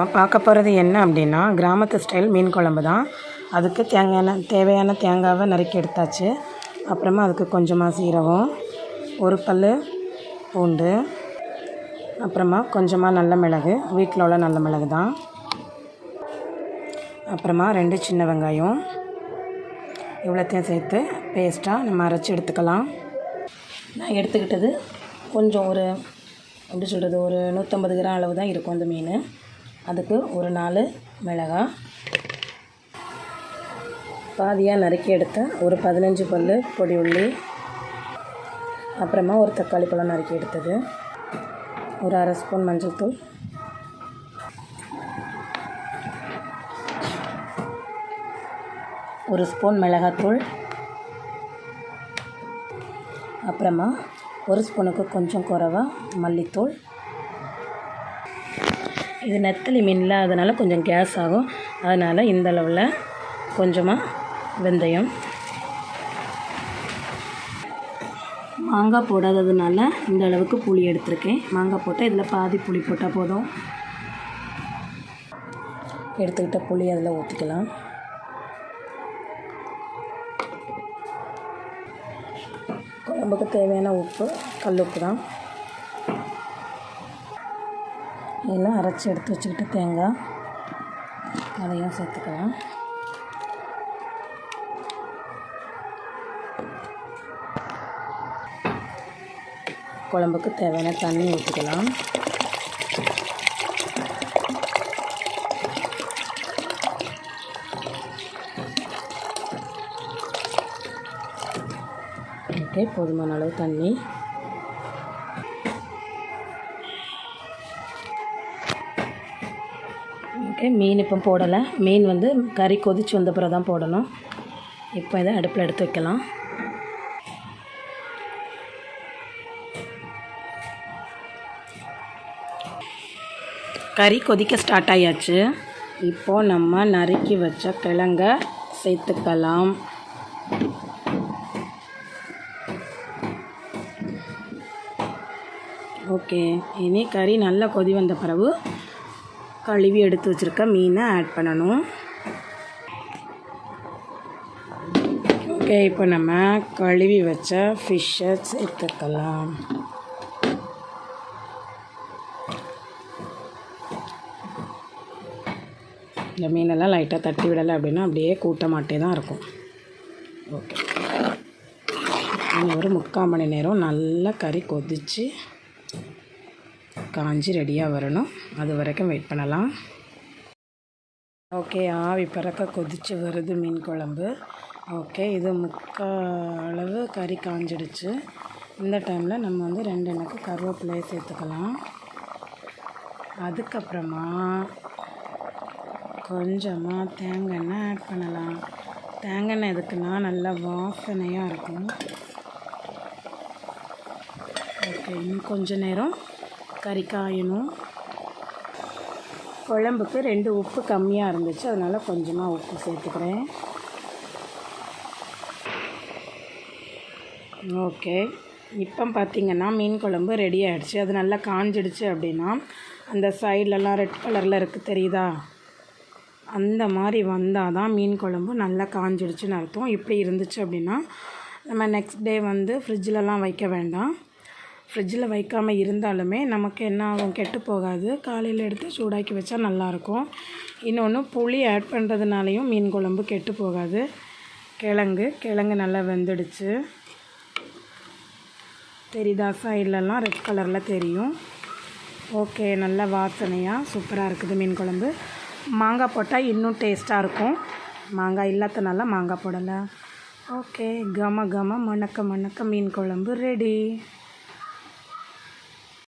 நம்ம பார்க்க போகிறது என்ன அப்படின்னா கிராமத்து ஸ்டைல் மீன் குழம்பு தான். அதுக்கு தேங்காய் தேவையான தேங்காவை நறுக்கி எடுத்தாச்சு. அப்புறமா அதுக்கு கொஞ்சமாக சீரகம் ஒரு பல் பூண்டு அப்புறமா கொஞ்சமாக நல்ல மிளகு வீட்டில் உள்ள நல்ல மிளகு தான். அப்புறமா ரெண்டு சின்ன வெங்காயம். இவ்வளோத்தையும் சேர்த்து பேஸ்ட்டாக நம்ம அரைச்சி எடுத்துக்கலாம். நான் எடுத்துக்கிட்டது கொஞ்சம் ஒரு எப்படி சொல்கிறது ஒரு நூற்றம்பது கிராம் அளவு தான் இருக்கும் அந்த மீன். அதுக்கு ஒரு நாலு மிளகாய். பாதியாக நறுக்கி எடுத்த ஒரு பதினஞ்சு பல் பொடி உள்ளி. அப்புறமா ஒரு தக்காளி பழம் நறுக்கி எடுத்தது. ஒரு அரை ஸ்பூன் மஞ்சள் தூள். ஒரு ஸ்பூன் மிளகாத்தூள் அப்புறமா ஒரு ஸ்பூனுக்கு கொஞ்சம் குறைவா மல்லித்தூள். இது நெத்தலி மீன் இல்லாதனால கொஞ்சம் கேஸ் ஆகும். அதனால் இந்த அளவில் கொஞ்சமாக வெந்தயம். மாங்காய் போடாததுனால இந்த அளவுக்கு புளி எடுத்திருக்கேன். மாங்காய் போட்டால் இதில் பாதி புளி போட்டால் போதும். எடுத்துக்கிட்ட புளி அதில் ஊற்றிக்கலாம் குழம்புக்கு தேவையான உப்பு கல் உப்பு தான். எல்லாம் அரைச்சி எடுத்து வச்சுக்கிட்டு தேங்காய் அதையும் சேர்த்துக்கலாம். குழம்புக்கு தேவையான தண்ணி ஊற்றிக்கலாம். ஓகே போதுமான அளவு தண்ணி ஓகே மீன் இப்போ போடலை. மீன் வந்து கறி கொதிச்சு வந்த பிறகு தான் போடணும். இப்போ இதை அடுப்பில் எடுத்து வைக்கலாம். கறி கொதிக்க ஸ்டார்ட் ஆயாச்சு. இப்போது நம்ம நறுக்கி வச்ச கிழங்க சேர்த்துக்கலாம். ஓகே. இனி கறி நல்லா கொதி வந்த பிறகு கழுவி எடுத்து வச்சுருக்க மீனை ஆட் பண்ணணும். ஓகே இப்போ நம்ம கழுவி வச்ச ஃபிஷ்ஷை சேர்த்துக்கலாம். இந்த மீனெல்லாம் லைட்டாக தட்டி விடலை அப்படின்னா அப்படியே கூட்ட மாட்டே தான் இருக்கும். ஓகே ஒரு முக்கால் மணி நேரம் நல்லா கறி கொதித்து காஞ்சி ரெடியாக வரணும். அது வரைக்கும் வெயிட் பண்ணலாம். ஓகே ஆவி பறக்க கொதித்து வருது மீன் குழம்பு. ஓகே இது முக்கால் அளவு கறி காஞ்சிடுச்சு. இந்த டைமில் நம்ம வந்து ரெண்டு எனக்கு கருவேப்பிலையை சேர்த்துக்கலாம். அதுக்கப்புறமா கொஞ்சமாக தேங்காய் எண்ணெய் ஆட் பண்ணலாம். தேங்காய் எண்ணெய் எதுக்குன்னா நல்லா வாசனையாக இருக்கும். ஓகே இன்னும் கொஞ்சம் நேரம் கறி காயணும். குழம்புக்கு ரெண்டு உப்பு கம்மியாக இருந்துச்சு. அதனால் கொஞ்சமாக உப்பு சேர்த்துக்கிறேன். ஓகே. இப்போ பார்த்திங்கன்னா மீன் குழம்பு ரெடி ஆகிடுச்சு அது நல்லா காஞ்சிடுச்சு அப்படின்னா அந்த சைட்லலாம் ரெட் கலரில் இருக்குது தெரியுதா? அந்த மாதிரி வந்தால் தான் மீன் குழம்பு நல்லா காஞ்சிடுச்சுன்னு அர்த்தம். இப்படி இருந்துச்சு அப்படின்னா நம்ம நெக்ஸ்ட் டே வந்து ஃப்ரிட்ஜிலலாம் வைக்க வேண்டாம். ஃப்ரிட்ஜில் வைக்காமல் இருந்தாலுமே நமக்கு என்ன ஆகும்? கெட்டு போகாது. காலையில் எடுத்து சூடாக்கி வச்சா நல்லாயிருக்கும் இன்னொன்று புளி ஆட் பண்ணுறதுனாலையும் மீன் குழம்பு கெட்டு போகாது. கிழங்கு கிழங்கு நல்லா வெந்துடுச்சு. தெரியுதா? சைட்லலாம் ரெட் கலரில் தெரியும். ஓகே நல்ல வாசனையாக சூப்பராக இருக்குது மீன் குழம்பு. மாங்காய் போட்டால் இன்னும் டேஸ்ட்டாக இருக்கும். மாங்காய் இல்லாதனால மாங்காய் போடலை. ஓகே கம கம மணக்க மணக்க மீன் குழம்பு ரெடி